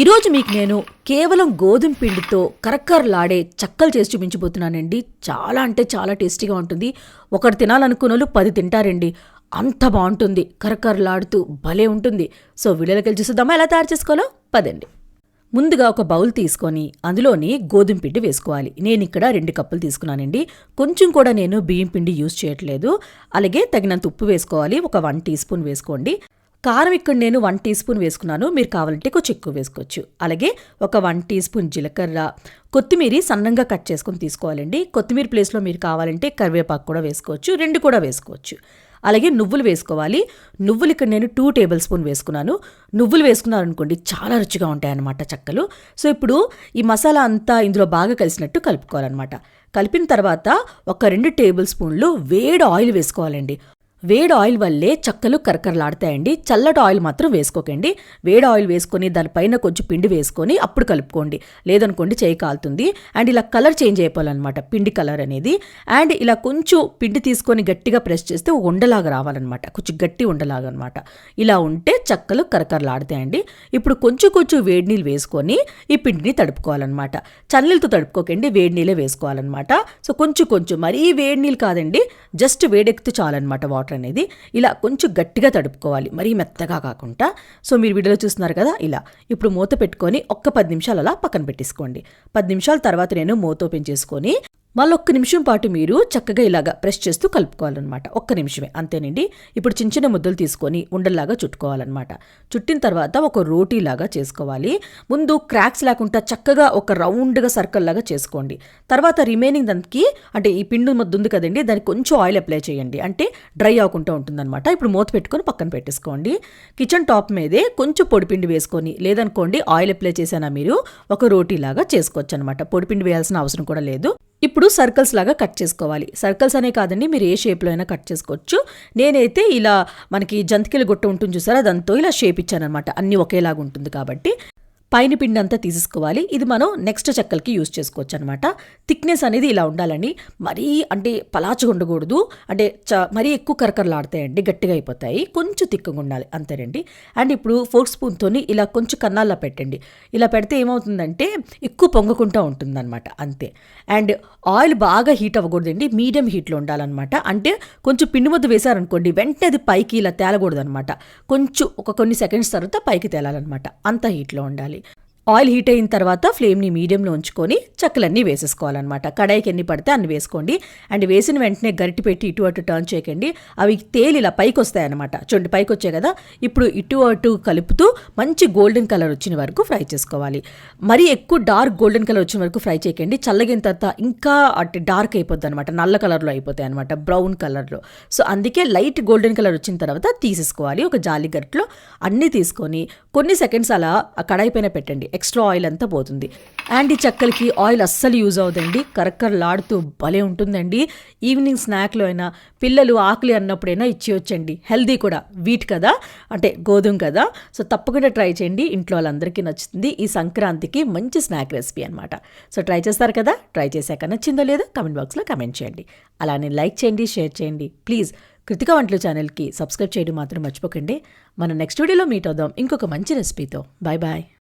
ఈరోజు మీకు నేను కేవలం గోధుమ పిండితో కరక్కరలాడే చక్కలు చేసి చూపించబోతున్నానండి. చాలా అంటే చాలా టేస్టీగా ఉంటుంది. ఒకటి తినాలనుకున్న వాళ్ళు పది తింటారండి. అంత బాగుంటుంది. కరకరలాడుతూ భలే ఉంటుంది. సో వీడియోలోకి వెళ్ళి చూద్దామా ఎలా తయారు చేసుకోవాలో? పదండి. ముందుగా ఒక బౌల్ తీసుకొని అందులోని గోధుమ పిండి వేసుకోవాలి. నేను ఇక్కడ రెండు కప్పులు తీసుకున్నానండి. కొంచెం కూడా నేను బియ్యం పిండి యూజ్ చేయట్లేదు. అలాగే తగినంత ఉప్పు వేసుకోవాలి. ఒక వన్ టీ స్పూన్ వేసుకోండి. కారం ఇక్కడ నేను వన్ టీ స్పూన్ వేసుకున్నాను. మీరు కావాలంటే కొంచెం ఎక్కువ వేసుకోవచ్చు. అలాగే ఒక వన్ టీ స్పూన్ జీలకర్ర కొత్తిమీర సన్నంగా కట్ చేసుకొని తీసుకోవాలండి. కొత్తిమీర ప్లేస్లో మీరు కావాలంటే కరివేపాకు కూడా వేసుకోవచ్చు. రెండు కూడా వేసుకోవచ్చు. అలాగే నువ్వులు వేసుకోవాలి. నువ్వులు ఇక్కడ నేను టూ టేబుల్ స్పూన్ వేసుకున్నాను. నువ్వులు వేసుకున్నారనుకోండి చాలా రుచిగా ఉంటాయన్నమాట చక్కలు. సో ఇప్పుడు ఈ మసాలా అంతా ఇందులో బాగా కలిసినట్టు కలుపుకోవాలన్నమాట. కలిపిన తర్వాత ఒక రెండు టేబుల్ స్పూన్లు వేడి ఆయిల్ వేసుకోవాలండి. వేడి ఆయిల్ వల్లే చక్కలు కరకరలాడతాయండి. చల్లటి ఆయిల్ మాత్రం వేసుకోకండి. వేడి ఆయిల్ వేసుకొని దానిపైన కొంచెం పిండి వేసుకొని అప్పుడు కలుపుకోండి. లేదనుకోండి చేయి కాలుతుంది. అండ్ ఇలా కలర్ చేంజ్ అయిపోవాలన్నమాట పిండి కలర్ అనేది. అండ్ ఇలా కొంచెం పిండి తీసుకొని గట్టిగా ప్రెస్ చేస్తే ఒక ఉండలాగా రావాలన్నమాట. కొంచెం గట్టి ఉండలాగా అనమాట ఇలా ఉంటే చక్కలు కరకరలాడతాయండి. ఇప్పుడు కొంచెం కొంచెం వేడి నీళ్ళు వేసుకొని ఈ పిండిని తడుపుకోవాలన్నమాట. చన్నీళ్ళతో తడుపుకోకండి. వేడి నీళ్ళే వేసుకోవాలన్నమాట. సో కొంచెం కొంచెం మరీ వేడి నీళ్ళు కాదండి. జస్ట్ వేడెక్కితే చాలన్నమాట వాటర్. అనేది ఇలా కొంచెం గట్టిగా తడుపుకోవాలి మరీ మెత్తగా కాకుండా. సో మీరు వీడియోలో చూస్తున్నారు కదా ఇలా. ఇప్పుడు మూత పెట్టుకొని ఒక్క పది నిమిషాలు అలా పక్కన పెట్టేసుకోండి. పది నిమిషాల తర్వాత నేను మూత ఓపెన్ చేసుకొని మళ్ళొక్క ఒక్క నిమిషం పాటు మీరు చక్కగా ఇలాగా ప్రెస్ చేస్తూ కలుపుకోవాలన్నమాట. ఒక్క నిమిషమే అంతేనండి? ఇప్పుడు చిన్న చిన్న ముద్దలు తీసుకొని ఉండల్లాగా చుట్టుకోవాలన్నమాట. చుట్టిన తర్వాత ఒక రోటీ లాగా చేసుకోవాలి. ముందు క్రాక్స్ లేకుండా చక్కగా ఒక రౌండ్గా సర్కిల్ లాగా చేసుకోండి. తర్వాత రిమైనింగ్ దానికి అంటే ఈ పిండి ముద్ద ఉంది కదండి దానికి కొంచెం ఆయిల్ అప్లై చేయండి. అంటే డ్రై అవ్వకుండా ఉంటుందన్నమాట. ఇప్పుడు మూత పెట్టుకొని పక్కన పెట్టేసుకోండి. కిచెన్ టాప్ మీదే కొంచెం పొడిపిండి వేసుకొని లేదనుకోండి ఆయిల్ అప్లై చేసినా మీరు ఒక రోటీ లాగా చేసుకోవచ్చు అనమాట పొడిపిండి వేయాల్సిన అవసరం కూడా లేదు. ఇప్పుడు సర్కిల్స్ లాగా కట్ చేసుకోవాలి. సర్కిల్స్ అనే కాదండి మీరు ఏ షేప్లో అయినా కట్ చేసుకోవచ్చు. నేనైతే ఇలా మనకి జంతికలు గొట్ట ఉంటుంది చూసారా దాంతో ఇలా షేప్ ఇచ్చానమాట అన్నీ ఒకేలాగా ఉంటుంది కాబట్టి. పైన పిండి అంతా తీసేసుకోవాలి. ఇది మనం నెక్స్ట్ చెక్కలకి యూజ్ చేసుకోవచ్చు అనమాట థిక్నెస్ అనేది ఇలా ఉండాలని మరీ అంటే పలాచగా ఉండకూడదు. అంటే చ మరీ ఎక్కువ కరకరలాడతాయండి. గట్టిగా అయిపోతాయి. కొంచెం తిక్కగా ఉండాలి. అంతేనండి. అండ్ ఇప్పుడు ఫోర్క్ స్పూన్తోని ఇలా కొంచెం కన్నాల్లో పెట్టండి. ఇలా పెడితే ఏమవుతుందంటే ఎక్కువ పొంగకుండా ఉంటుందన్నమాట. అంతే. అండ్ ఆయిల్ బాగా హీట్ అవ్వకూడదండి. మీడియం హీట్లో ఉండాలన్నమాట. అంటే కొంచెం పిండి ముద్ద వేశారనుకోండి వెంటనే అది పైకి ఇలా తేలకూడదు అనమాట కొంచెం ఒక కొన్ని సెకండ్స్ తర్వాత పైకి తేలాలన్నమాట. అంత హీట్లో ఉండాలి. ఆయిల్ హీట్ అయిన తర్వాత ఫ్లేమ్ని మీడియంలో ఉంచుకొని చెక్కలన్నీ వేసేసుకోవాలన్నమాట. కడాయికి ఎన్ని పడితే అన్ని వేసుకోండి. అండ్ వేసిన వెంటనే గరిటి పెట్టి ఇటు అటు టర్న్ చేయకండి. అవి తేలి ఇలా పైకి వస్తాయన్నమాట చూడండి పైకి వచ్చాయి కదా? ఇప్పుడు ఇటు అటు కలుపుతూ మంచి గోల్డెన్ కలర్ వచ్చిన వరకు ఫ్రై చేసుకోవాలి. మరీ ఎక్కువ డార్క్ గోల్డెన్ కలర్ వచ్చిన వరకు ఫ్రై చేయకండి. చల్లగిన తర్వాత ఇంకా అటు డార్క్ అయిపోద్ది అనమాట నల్ల కలర్లో అయిపోతాయి అనమాట బ్రౌన్ కలర్లో. సో అందుకే లైట్ గోల్డెన్ కలర్ వచ్చిన తర్వాత తీసేసుకోవాలి. ఒక జాలి గరిటలో అన్నీ తీసుకొని కొన్ని సెకండ్స్ అలా కడాయి పైన పెట్టండి. ఎక్స్ట్రా ఆయిల్ అంతా పోతుంది. యాంటీ చెక్కలకి చక్కలకి ఆయిల్ అస్సలు యూజ్ అవుదండి కరక్కరలాడుతూ భలే ఉంటుందండి. ఈవినింగ్ స్నాక్లో అయినా పిల్లలు ఆకలి అన్నప్పుడైనా ఇచ్చేయొచ్చండి. హెల్దీ కూడా. వీట్ కదా? అంటే గోధుమ కదా? సో తప్పకుండా ట్రై చేయండి. ఇంట్లో వాళ్ళందరికీ నచ్చుతుంది. ఈ సంక్రాంతికి మంచి స్నాక్ రెసిపీ అనమాట సో ట్రై చేస్తారు కదా? ట్రై చేశాక నచ్చిందో లేదో కమెంట్ బాక్స్లో కమెంట్ చేయండి. అలానే లైక్ చేయండి షేర్ చేయండి. ప్లీజ్ కృతిక వంటలు ఛానల్కి సబ్స్క్రైబ్ చేయడం మాత్రం మర్చిపోకండి. మనం నెక్స్ట్ వీడియోలో మీట్ అవుదాం. ఇంకొక మంచి రెసిపీతో. Bye bye.